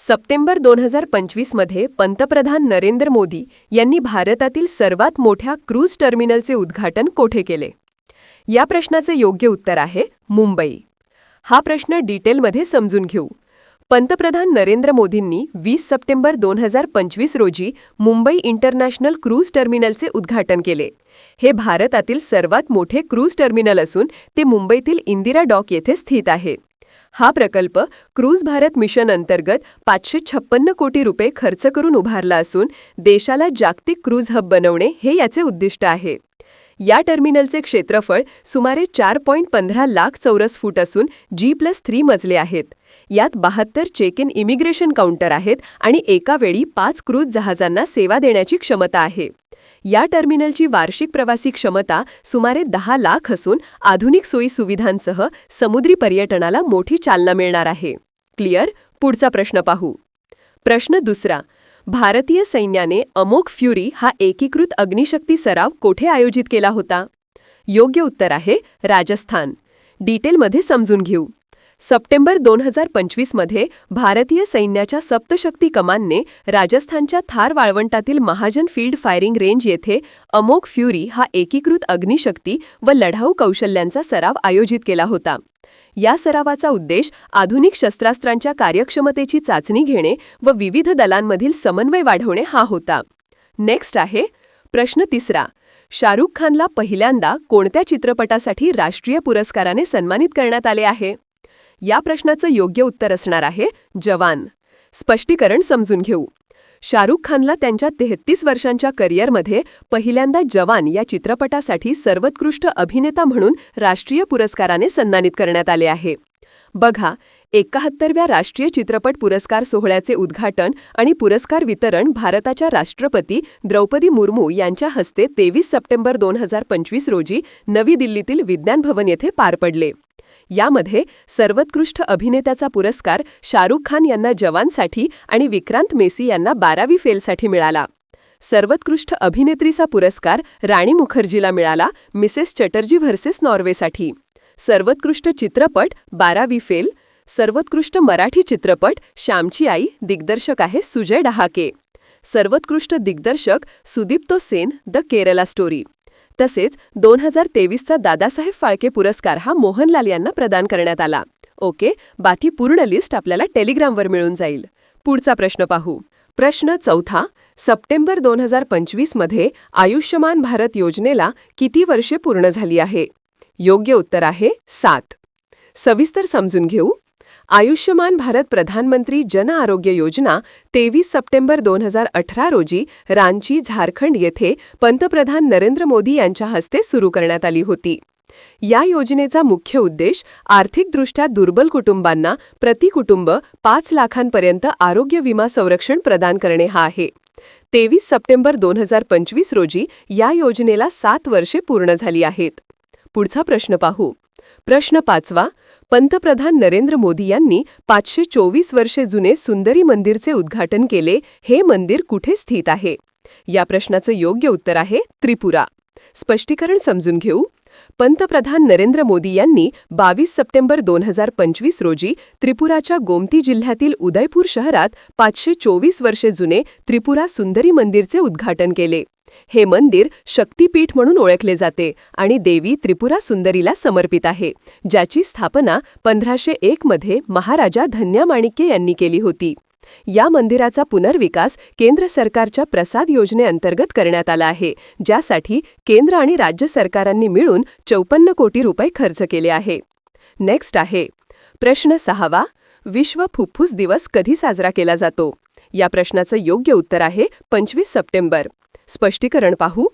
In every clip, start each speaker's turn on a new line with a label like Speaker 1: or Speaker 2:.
Speaker 1: September दोन हजार पंचवीसमध्ये पंतप्रधान नरेंद्र मोदी यांनी भारतातील सर्वात मोठ्या क्रूज टर्मिनलचे उद्घाटन कोठे केले? या प्रश्नाचे योग्य उत्तर आहे मुंबई. हा प्रश्न डिटेलमध्ये समजून घेऊ. पंतप्रधान नरेंद्र मोदींनी वीस सप्टेंबर दोन हजार पंचवीस रोजी मुंबई इंटरनॅशनल क्रूज टर्मिनलचे उद्घाटन केले. हे भारतातील सर्वात मोठे क्रूज टर्मिनल असून ते मुंबईतील इंदिरा डॉक येथे स्थित आहे. हा प्रकल्प क्रूज भारत मिशन अंतर्गत पाचशे छप्पन्न कोटी रुपये खर्च करून उभारला असून देशाला जागतिक क्रूज हब बनवणे हे याचे उद्दिष्ट आहे. या टर्मिनलचे क्षेत्रफळ सुमारे चार पॉईंट पंधरा लाख चौरस फूट असून जी प्लस थ्री मजले आहेत. यात बहात्तर चेक इन इमिग्रेशन काउंटर आहेत आणि एका वेळी पाच क्रूज जहाजांना सेवा देण्याची क्षमता आहे. या टर्मिनलची वार्षिक प्रवासी क्षमता सुमारे दहा लाख असून आधुनिक सोयी सुविधांसह समुद्री पर्यटनाला मोठी चालना मिळणार आहे. क्लिअर? पुढचा प्रश्न पाहू. प्रश्न दुसरा. भारतीय सैन्याने अमोक फ्युरी हा एकीकृत अग्निशक्ती सराव कोठे आयोजित केला होता? योग्य उत्तर आहे राजस्थान. डिटेलमध्ये समजून घेऊ. सप्टेंबर दोन हजार पंचवीसमध्ये भारतीय सैन्याच्या सप्तशक्ती कमानने राजस्थानच्या थार वाळवंटातील महाजन फील्ड फायरिंग रेंज येथे अमोघ फ्युरी हा एकीकृत अग्निशक्ती व लढाऊ कौशल्यांचा सराव आयोजित केला होता. या सरावाचा उद्देश आधुनिक शस्त्रास्त्रांच्या कार्यक्षमतेची चाचणी घेणे व विविध दलांमधील समन्वय वाढवणे हा होता. नेक्स्ट आहे प्रश्न तिसरा. शाहरुख खानला पहिल्यांदा कोणत्या चित्रपटासाठी राष्ट्रीय पुरस्काराने सन्मानित करण्यात आले आहे? या प्रश्नाचं योग्य उत्तर असणार आहे जवान. स्पष्टीकरण समजून घेऊ. शाहरुख खानला त्यांच्या तेहत्तीस वर्षांच्या करिअरमध्ये पहिल्यांदा जवान या चित्रपटासाठी सर्वोत्कृष्ट अभिनेता म्हणून राष्ट्रीय पुरस्काराने सन्मानित करण्यात आले आहे. बघा एकाहत्तरव्या राष्ट्रीय चित्रपट पुरस्कार सोहळ्याचे उद्घाटन आणि पुरस्कार वितरण भारताच्या राष्ट्रपती द्रौपदी मुर्मू यांच्या हस्ते तेवीस सप्टेंबर दोन हजार पंचवीस रोजी नवी दिल्लीतील विज्ञान भवन येथे पार पडले. यामध्ये सर्वोत्कृष्ट अभिनेत्याचा पुरस्कार शाहरुख खान यांना जवानसाठी आणि विक्रांत मेसी यांना बारावी फेलसाठी मिळाला. सर्वोत्कृष्ट अभिनेत्रीचा पुरस्कार राणी मुखर्जीला मिळाला मिसेस चटर्जी व्हर्सेस नॉर्वेसाठी. सर्वोत्कृष्ट चित्रपट बारावी फेल सर्वोत्कृष्ट मराठी चित्रपट श्यामची आई दिग्दर्शक आहे सुजय डहाके. सर्वोत्कृष्ट दिग्दर्शक सुदीप्तो सेन द केरला स्टोरी. तसेच दोन हजार तेवीसचा दादासाहेब फाळके पुरस्कार हा मोहनलाल यांना प्रदान करण्यात आला. ओके? बाकी पूर्ण लिस्ट आपल्याला टेलिग्रामवर मिळून जाईल. पुढचा प्रश्न पाहू. प्रश्न चौथा सप्टेंबर दोन हजार पंचवीसमध्ये आयुष्यमान भारत योजनेला किती वर्षे पूर्ण झाली आहे? योग्य उत्तर आहे सात. सविस्तर समजून घेऊ. आयुष्यमान भारत प्रधानमंत्री जन आरोग्य योजना तेवीस सप्टेंबर दोन हजार अठरा रोजी रांची झारखंड येथे पंतप्रधान नरेंद्र मोदी यांच्या हस्ते सुरू करण्यात आली होती. या योजनेचा मुख्य उद्देश आर्थिकदृष्ट्या दुर्बल कुटुंबांना प्रति कुटुंब पाच लाखांपर्यंत आरोग्य विमा संरक्षण प्रदान करणे हा आहे. तेवीस सप्टेंबर दोन हजार पंचवीस रोजी या योजनेला सात वर्षे पूर्ण झाली आहेत. पुढचा प्रश्न पाहू. प्रश्न पाचवा पंतप्रधान नरेंद्र मोदी यांनी पाचशे चोवीस वर्षे जुने सुंदरी मंदिरचे उद्घाटन केले. हे मंदिर कुठे स्थित आहे? या प्रश्नाचं योग्य उत्तर आहे त्रिपुरा. स्पष्टीकरण समजून घेऊ. पंतप्रधान नरेंद्र मोदी यांनी बावीस सप्टेंबर दोन हजार पंचवीस रोजी त्रिपुराच्या गोमती जिल्ह्यातील उदयपूर शहरात पाचशे चोवीस वर्षे जुने त्रिपुरा सुंदरी मंदिरचे उद्घाटन केले. हे मंदिर शक्तीपीठ म्हणून ओळखले जाते आणि देवी त्रिपुरा सुंदरीला समर्पित आहे ज्याची स्थापना पंधराशे एकमध्ये महाराजा धन्या माणिक्य यांनी केली होती. या मंदिराचा पुनर्विकास केंद्र सरकारच्या प्रसाद योजनेअंतर्गत करण्यात आला आहे ज्यासाठी केंद्र आणि राज्य सरकारांनी मिळून चौपन्न कोटी रुपये खर्च केले आहे. नेक्स्ट आहे प्रश्न सहावा विश्व फुफ्फुस दिवस कधी साजरा केला जातो? या प्रश्नाचं योग्य उत्तर आहे पंचवीस सप्टेंबर. स्पष्टीकरण पाहू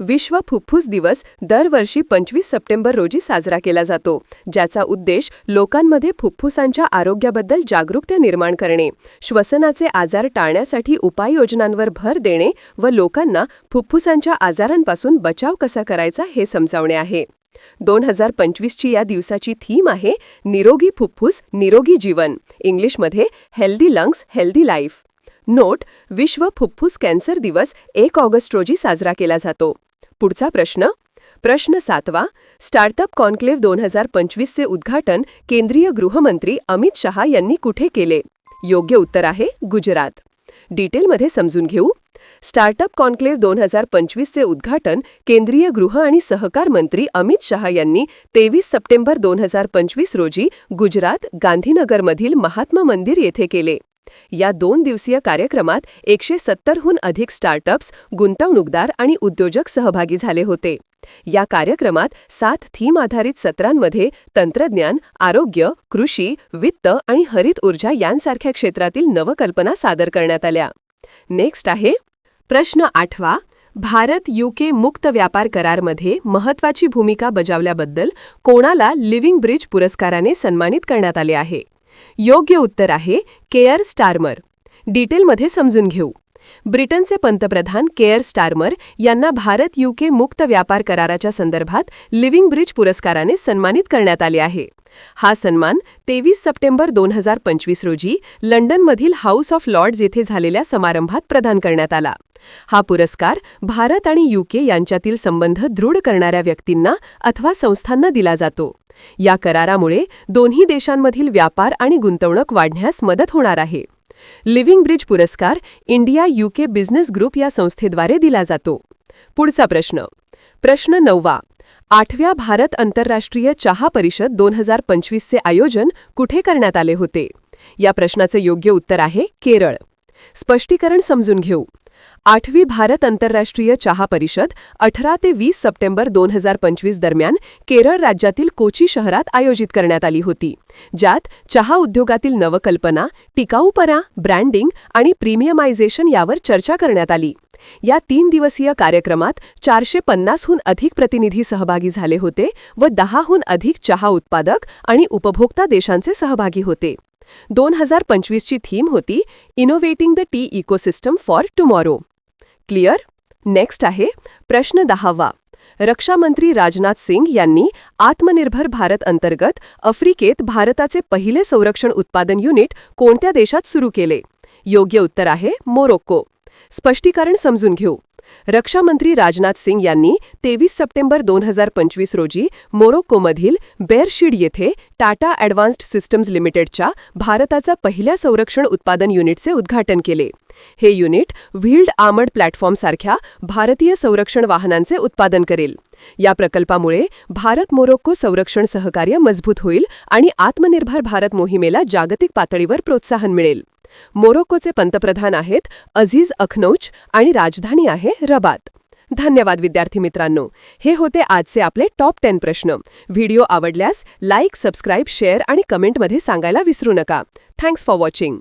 Speaker 1: विश्व फुफ्फुस दिवस दरवर्षी पंचवीस सप्टेंबर रोजी साजरा केला जातो ज्याचा उद्देश लोकांमध्ये फुफ्फुसांच्या आरोग्याबद्दल जागरूकता निर्माण करणे श्वसनाचे आजार टाळण्यासाठी उपाययोजनांवर भर देणे व लोकांना फुफ्फुसांच्या आजारांपासून बचाव कसा करायचा हे समजावणे आहे. दोन हजार पंचवीसची या दिवसाची थीम आहे निरोगी फुफ्फुस निरोगी जीवन इंग्लिशमध्ये healthy lungs healthy life. Note विश्व फुफ्फुस कॅन्सर दिवस एक ऑगस्ट रोजी साजरा केला जातो. पुढचा प्रश्न. प्रश्न सातवा स्टार्टअप कॉन्क्लेव्ह दोन हजार पंचवीसचे उद्घाटन केंद्रीय गृहमंत्री अमित शहा यांनी कुठे केले? योग्य उत्तर आहे गुजरात. डिटेलमध्ये समजून घेऊ. स्टार्टअप कॉन्क्लेव्ह दोन हजार पंचवीसचे उद्घाटन केंद्रीय गृह आणि सहकार मंत्री अमित शहा यांनी तेवीस सप्टेंबर दोन हजार पंचवीस रोजी गुजरात गांधीनगरमधील महात्मा मंदिर येथे केले. या दोन दिवसीय कार्यक्रमात एकशे सत्तरहून अधिक स्टार्टअप्स गुंतवणूकदार आणि उद्योजक सहभागी झाले होते. या कार्यक्रमात सात थीम आधारित सत्रांमध्ये तंत्रज्ञान आरोग्य कृषी वित्त आणि हरित ऊर्जा यांसारख्या क्षेत्रातील नवकल्पना सादर करण्यात आल्या. नेक्स्ट आहे प्रश्न आठवा भारत युके मुक्त व्यापार करारमध्ये महत्वाची भूमिका बजावल्याबद्दल कोणाला लिव्हिंग ब्रिज पुरस्काराने सन्मानित करण्यात आले आहे? योग्य उत्तर आहे केअर स्टारमर. डिटेलमध्ये समजून घेऊ. ब्रिटनचे पंतप्रधान केअर स्टारमर यांना भारत युके मुक्त व्यापार कराराच्या संदर्भात लिव्हिंग ब्रिज पुरस्काराने सन्मानित करण्यात आले आहे. हा सन्मान तेवीस सप्टेंबर दोन हजार पंचवीस रोजी लंडनमधील हाऊस ऑफ लॉर्ड्स येथे झालेल्या समारंभात प्रदान करण्यात आला. हा पुरस्कार भारत आणि युके यांच्यातील संबंध दृढ करणाऱ्या व्यक्तींना अथवा संस्थांना दिला जातो. या करारामुळे दोन्ही देशांमधील व्यापार आणि गुंतवणूक वाढण्यास मदत होणार आहे. लिव्हिंग ब्रिज पुरस्कार इंडिया युके बिझनेस ग्रुप या संस्थेद्वारे दिला जातो. पुढचा प्रश्न. प्रश्न नववा. आठव्या भारत आंतरराष्ट्रीय चहा परिषद दोन हजार पंचवीसचे आयोजन कुठे करण्यात आले होते? या प्रश्नाचे योग्य उत्तर आहे केरळ. स्पष्टीकरण समजून घेऊ. आठवी भारत आंतरराष्ट्रीय चहा परिषद अठरा ते वीस सप्टेंबर दोन हजार पंचवीस दरम्यान केरळ राज्यातील कोची शहरात आयोजित करण्यात आली होती. ज्यात चहा उद्योगातील नवकल्पना टिकाऊपणा ब्रँडिंग आणि प्रीमियमायझेशन यावर चर्चा करण्यात आली. या तीन दिवसीय कार्यक्रमात चारशे पन्नासहून अधिक प्रतिनिधी सहभागी झाले होते व दहाहून अधिक चहा उत्पादक आणि उपभोक्ता देशांचे सहभागी होते. दोन हजार पंचवीसची थीम होती innovating the tea ecosystem for tomorrow clear next आहे प्रश्न दहावा. रक्षामंत्री राजनाथ सिंग यांनी आत्मनिर्भर भारत अंतर्गत आफ्रिकेत भारताचे पहिले संरक्षण उत्पादन युनिट कोणत्या देशात सुरू केले? योग्य उत्तर आहे मोरोक्को. स्पष्टीकरण समजून घेऊ. रक्षामंत्री राजनाथ सिंग यांनी तेवीस सप्टेंबर दोन हजार पंचवीस रोजी मोरोक्कोमधील बेअरशीड येथे टाटा ॲडव्हान्स्ड सिस्टम्स लिमिटेडच्या भारताचा पहिल्या संरक्षण उत्पादन युनिटचे उद्घाटन केले. हे युनिट व्हील्ड आर्मड प्लॅटफॉर्मसारख्या भारतीय संरक्षण वाहनांचे उत्पादन करेल. या प्रकल्पामुळे भारत मोरोक्को संरक्षण सहकार्य मजबूत होईल आणि आत्मनिर्भर भारत मोहिमेला जागतिक पातळीवर प्रोत्साहन मिळेल. मोरोक्कोचे पंतप्रधान आहेत अझीज अखनौच आणि राजधानी आहे रबात. धन्यवाद विद्यार्थी मित्रांनो. हे होते आजचे आपले टॉप टेन प्रश्न. व्हिडिओ आवडल्यास लाईक सबस्क्राईब शेअर आणि कमेंटमध्ये सांगायला विसरू नका. Thanks for watching.